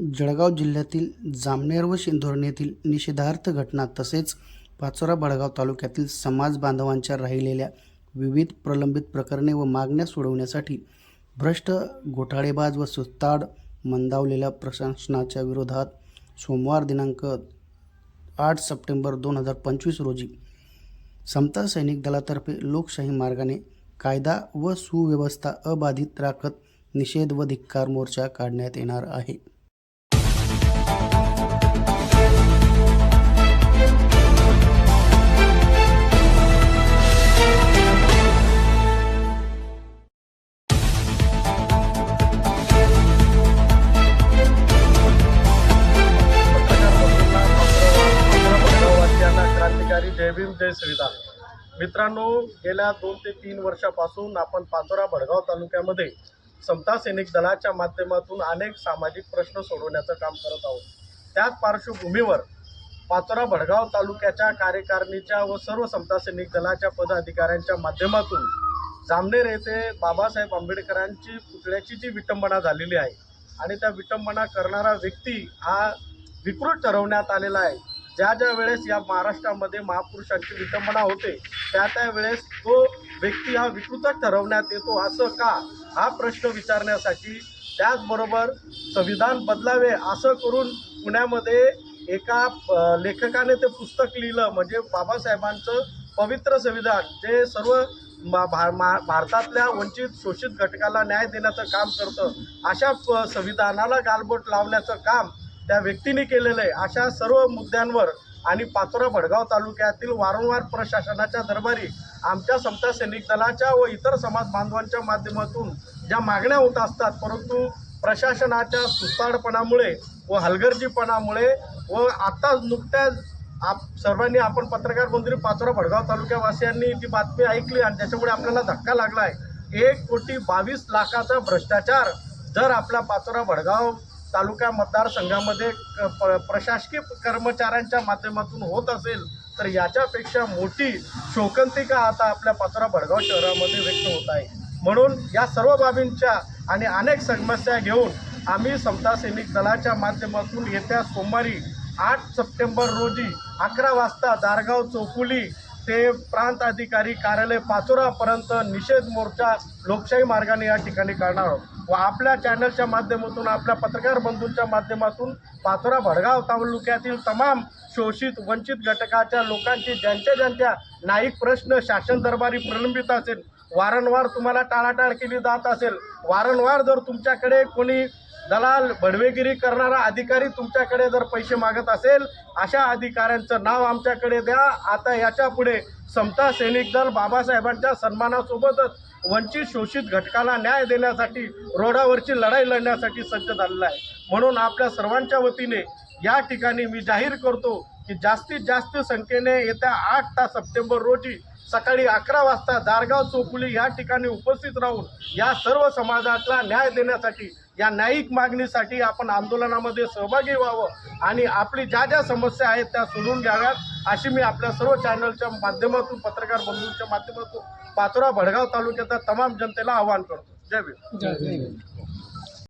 जळगाव जिल्ह्यातील जामनेर व शिंदोर्णी येथील निषेधार्थ घटना तसेच पाचोरा बडगाव तालुक्यातील समाज बांधवांच्या राहिलेल्या विविध प्रलंबित प्रकरणे व मागण्या सोडवण्यासाठी भ्रष्ट घोटाळेबाज व सुस्ताड मंदावलेल्या प्रशासनाच्या विरोधात सोमवार दिनांक आठ सप्टेंबर दोन हजार पंचवीस रोजी समता सैनिक दलातर्फे लोकशाही मार्गाने कायदा व सुव्यवस्था अबाधित राखत निषेध व धिक्कार मोर्चा काढण्यात येणार आहे. जय भीम जय संविधान मित्रांनो गेल्या दोन ते तीन वर्षापासून आपण पाचोरा भडगाव तालुक्यामध्ये समता सैनिक दलाच्या माध्यमातून अनेक सामाजिक प्रश्न सोडवण्याचं काम करत आहोत. त्याच पार्श्वभूमीवर पाचोरा भडगाव तालुक्याच्या कार्यकारिणीच्या व सर्व समता सैनिक दलाच्या पदाधिकाऱ्यांच्या माध्यमातून जामनेर येथे बाबासाहेब आंबेडकरांची पुतळ्याची जी विटंबना झालेली आहे आणि त्या विटंबना करणारा व्यक्ती हा विकृत ठरवण्यात आलेला आहे. ज्या ज्या वेळेस या महाराष्ट्रामध्ये महापुरुषांची विटंबना होते त्या त्या वेळेस तो व्यक्ती हा विकृतच ठरवण्यात येतो असं का? हा प्रश्न विचारण्यासाठी त्याचबरोबर संविधान बदलावे असं करून पुण्यामध्ये एका लेखकाने ते पुस्तक लिहिलं म्हणजे बाबासाहेबांचं पवित्र संविधान जे सर्व मा- भा- मा- भारतातल्या वंचित शोषित घटकाला न्याय देण्याचं काम करतं अशा प- संविधानाला गालबोट लावण्याचं काम त्या व्यक्तीने केलेलं आहे. अशा सर्व मुद्द्यांवर आणि पाचोरा भडगाव तालुक्यातील वारंवार प्रशासनाच्या दरबारी आमच्या समता सैनिक दलाच्या व इतर समाज बांधवांच्या माध्यमातून ज्या मागण्या होत असतात परंतु प्रशासनाच्या सुस्ताडपणामुळे व हलगर्जीपणामुळे व आता नुकत्याच आप सर्वांनी आपण पत्रकार मंत्री पाचोरा भडगाव तालुक्यावासियांनी ती बातमी ऐकली आणि त्याच्यामुळे आपल्याला धक्का लागला आहे एक कोटी बावीस लाखाचा भ्रष्टाचार जर आपला पाचोरा भडगाव तालुका मतदारसंघामध्ये क- प- प्रशासकीय कर्मचाऱ्यांच्या माध्यमातून होत असेल तर याच्यापेक्षा मोठी शोकंतिका आता आपल्या पाचोरा भडगाव शहरामध्ये व्यक्त होत आहे? म्हणून या सर्व बाबींच्या आणि अनेक समस्या घेऊन आम्ही समता सैनिक दलाच्या माध्यमातून येत्या सोमवारी आठ सप्टेंबर रोजी अकरा वाजता दारगाव चौफुली ते प्रांत अधिकारी कार्यालय पाचोरापर्यंत निषेध मोर्चा लोकशाही मार्गाने या ठिकाणी करणार आहोत. व आपल्या चॅनलच्या माध्यमातून आपल्या पत्रकार बंधूंच्या माध्यमातून पाचोरा भडगाव तालुक्यातील तमाम शोषित वंचित घटकाच्या लोकांची ज्यांच्या ज्यांच्या न्यायिक प्रश्न शासन दरबारी प्रलंबित असेल वारंवार तुम्हाला टाळाटाळ केली जात असेल वारंवार जर तुमच्याकडे कोणी दलाल बडवेगिरी करणारा अधिकारी तुमच्याकडे जर पैसे मागत असेल अशा अधिकाऱ्यांचं नाव आमच्याकडे द्या. आता याच्यापुढे समता सैनिक दल बाबासाहेबांच्या सन्मानासोबतच वंचित शोषित घटकाला न्याय देण्यासाठी रोडावरची लढाई लढण्यासाठी सज्ज झालेला आहे. म्हणून आपल्या सर्वांच्या वतीने या ठिकाणी मी जाहीर करतो की जास्तीत जास्त संख्येने येत्या आठ तास सप्टेंबर रोजी सकाळी अकरा वाजता दारगाव चौफुली या ठिकाणी उपस्थित राहून या सर्व समाजाला न्याय देण्यासाठी या न्यायिक मागणीसाठी आपण आंदोलनामध्ये सहभागी व्हावं आणि आपली ज्या ज्या समस्या आहेत त्या सोडून घ्याव्यात अशी मी आपल्या सर्व चॅनलच्या माध्यमातून पत्रकार बंधूंच्या माध्यमातून पाचोरा भडगाव तालुक्याच्या तमाम जनतेला आवाहन करतो. जय भीम.